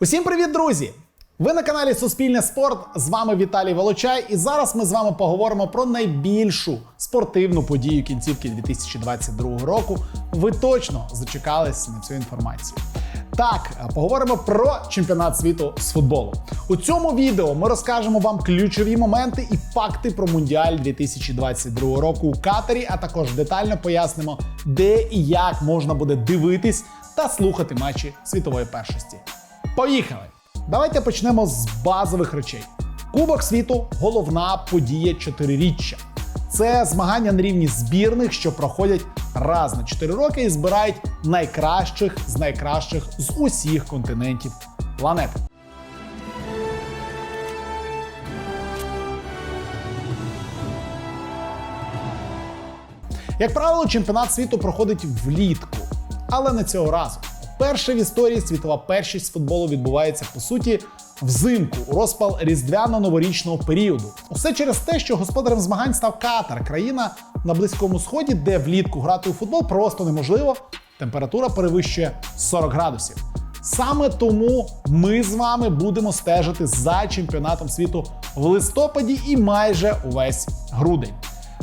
Усім привіт, друзі! Ви на каналі Суспільне Спорт. З вами Віталій Волочай, і зараз ми з вами поговоримо про найбільшу спортивну подію кінцівки 2022 року. Ви точно зачекались на цю інформацію. Так, поговоримо про чемпіонат світу з футболу. У цьому відео ми розкажемо вам ключові моменти і факти про Мундіаль 2022 року у Катарі, а також детально пояснимо, де і як можна буде дивитись та слухати матчі світової першості. Поїхали! Давайте почнемо з базових речей. Кубок світу головна подія чотириріччя. Це змагання на рівні збірних, що проходять раз на 4 роки і збирають найкращих з найкращих з усіх континентів планети. Як правило, чемпіонат світу проходить влітку, але не цього разу. Перша в історії світова першість футболу відбувається по суті взимку у розпал різдвяно-новорічного періоду. Усе через те, що господарем змагань став Катар, країна на близькому сході, де влітку грати у футбол просто неможливо. Температура перевищує 40 градусів. Саме тому ми з вами будемо стежити за чемпіонатом світу в листопаді і майже увесь грудень.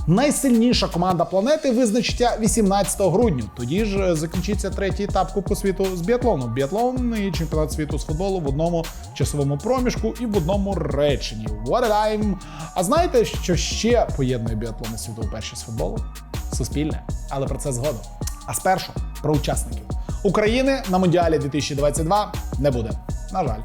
Найсильніша команда планети визначиться 18 грудня. Тоді ж е, закінчиться третій етап Кубку світу з біатлону. Біатлон і чемпіонат світу з футболу в одному часовому проміжку і в одному реченні. What a time! А знаєте, що ще поєднує біатлон і світову першість з футболу? Суспільне, але про це згодом. А спершу про учасників України на Мундіалі 2022 не буде. На жаль.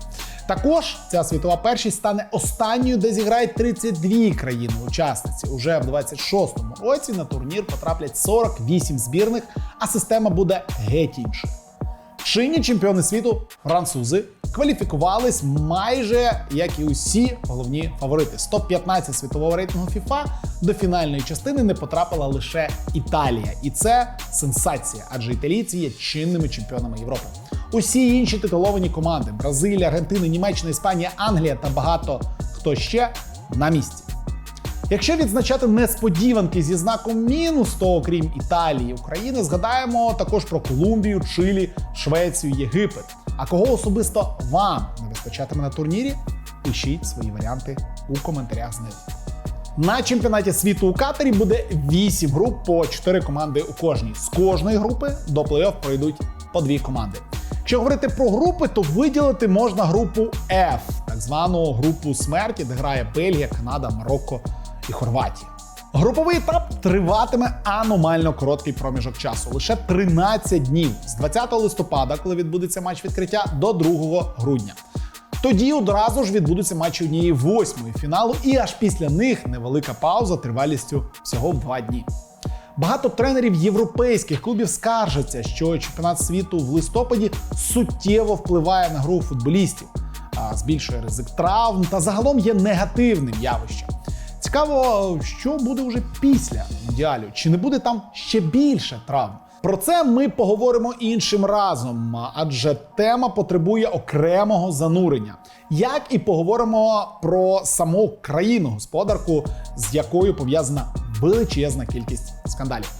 Також ця світова першість стане останньою, де зіграють 32 країни-учасниці. Уже в 26-му році на турнір потраплять 48 збірних, а система буде геть інша. Чинні чемпіони світу французи кваліфікувались майже як і усі головні фаворити. 115 світового рейтингу FIFA до фінальної частини не потрапила лише Італія, і це сенсація, адже італійці є чинними чемпіонами Європи. Усі інші титуловані команди Бразилія, Аргентина, Німеччина, Іспанія, Англія та багато хто ще на місці. Якщо відзначати несподіванки зі знаком мінус, то окрім Італії, України, згадаємо також про Колумбію, Чилі, Швецію, Єгипет. А кого особисто вам не вистачатиме на турнірі? Пишіть свої варіанти у коментарях знизу. На чемпіонаті світу у Катарі буде 8 груп по 4 команди у кожній. З кожної групи до плей-офф пройдуть по 2 команди. Якщо говорити про групи, то виділити можна групу F, так звану групу смерті, де грає Бельгія, Канада, Марокко і Хорватія. Груповий етап триватиме аномально короткий проміжок часу лише 13 днів з 20 листопада, коли відбудеться матч відкриття, до 2 грудня. Тоді одразу ж відбудуться матчі однієї восьмої фіналу, і аж після них невелика пауза тривалістю всього в два дні. Багато тренерів європейських клубів скаржаться, що чемпіонат світу в листопаді суттєво впливає на гру футболістів, а збільшує ризик травм та загалом є негативним явищем. Цікаво, що буде вже після мундіалю, чи не буде там ще більше травм. Про це ми поговоримо іншим разом, адже тема потребує окремого занурення. Як і поговоримо про саму країну господарку, з якою пов'язана величезна кількість скандалів.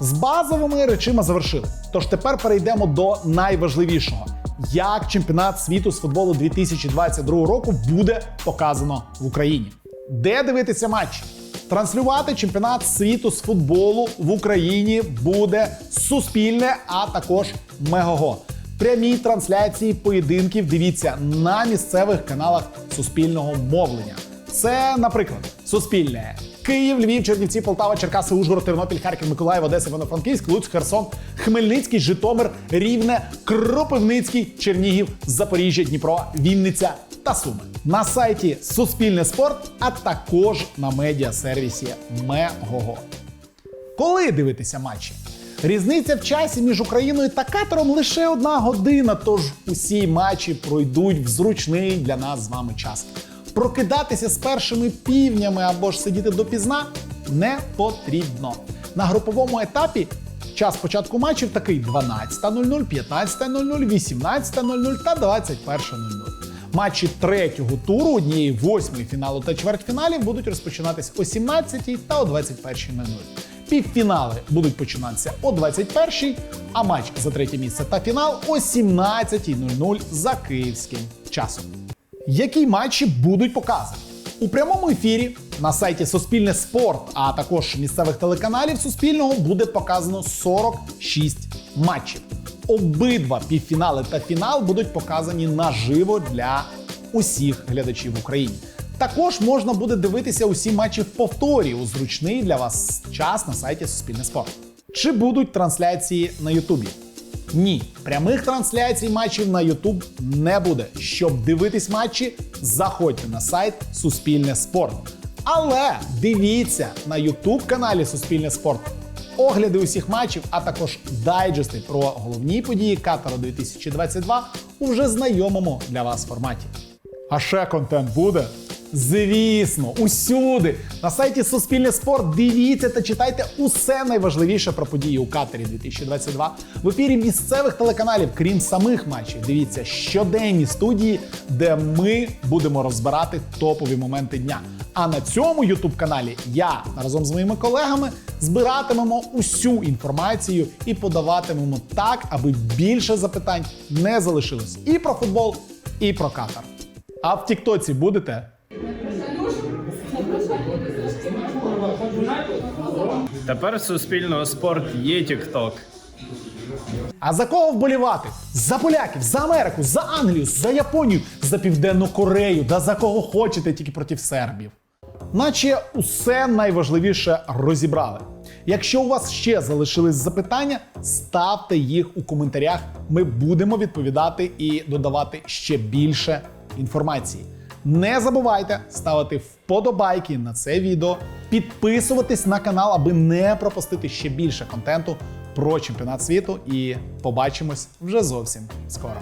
З базовими речима завершили. Тож тепер перейдемо до найважливішого: як чемпіонат світу з футболу 2022 року буде показано в Україні. Де дивитися матчі? Транслювати чемпіонат світу з футболу в Україні буде суспільне, а також Мегого. Прямі трансляції поєдинків дивіться на місцевих каналах суспільного мовлення. Це, наприклад, Суспільне, Київ, Львів, Чернівці, Полтава, Черкаси, Ужгород, Тернопіль, Харків, Миколаїв, Одеса, Івано-Франківськ, Луцьк, Херсон, Хмельницький, Житомир, Рівне, Кропивницький, Чернігів, Запоріжжя, Дніпро, Вінниця та Суми. На сайті Суспільне спорт, а також на медіасервісі Мегого. Коли дивитися матчі? Різниця в часі між Україною та Катаром лише одна година, тож усі матчі пройдуть в зручний для нас з вами час. Прокидатися з першими півнями або ж сидіти допізна не потрібно. На груповому етапі час початку матчів такий 12.00, 15.00, 18.00 та 21.00. Матчі третього туру однієї восьмої фіналу та чвертьфіналів будуть розпочинатись о 17 та о 21.00. Півфінали будуть починатися о 21-й, а матч за третє місце та фінал о 17.00 за київським часом. Які матчі будуть показані? У прямому ефірі на сайті Суспільне Спорт, а також місцевих телеканалів Суспільного буде показано 46 матчів. Обидва півфінали та фінал будуть показані наживо для усіх глядачів в Україні. Також можна буде дивитися усі матчі в повторі у зручний для вас час на сайті Суспільне Спорт. Чи будуть трансляції на Ютубі? Ні, прямих трансляцій матчів на YouTube не буде. Щоб дивитись матчі, заходьте на сайт Суспільне Спорт. Але дивіться на YouTube каналі Суспільне Спорт огляди усіх матчів, а також дайджести про головні події Катара 2022 у вже знайомому для вас форматі. А ще контент буде? Звісно, усюди. На сайті Суспільне спорт дивіться та читайте усе найважливіше про події у Катері 2022. В ефірі місцевих телеканалів, крім самих матчів, дивіться щоденні студії, де ми будемо розбирати топові моменти дня. А на цьому youtube каналі я разом з моїми колегами збиратимемо усю інформацію і подаватимемо так, аби більше запитань не залишилось і про футбол, і про Катар. А в Тіктоці будете? Тепер суспільного спорт є TikTok. А за кого вболівати? За поляків, за Америку, за Англію, за Японію, за Південну Корею, да за кого хочете, тільки проти сербів. Наче усе найважливіше розібрали. Якщо у вас ще залишились запитання, ставте їх у коментарях. Ми будемо відповідати і додавати ще більше інформації. Не забувайте ставити вподобайки на це відео, підписуватись на канал, аби не пропустити ще більше контенту про чемпіонат світу. І побачимось вже зовсім скоро.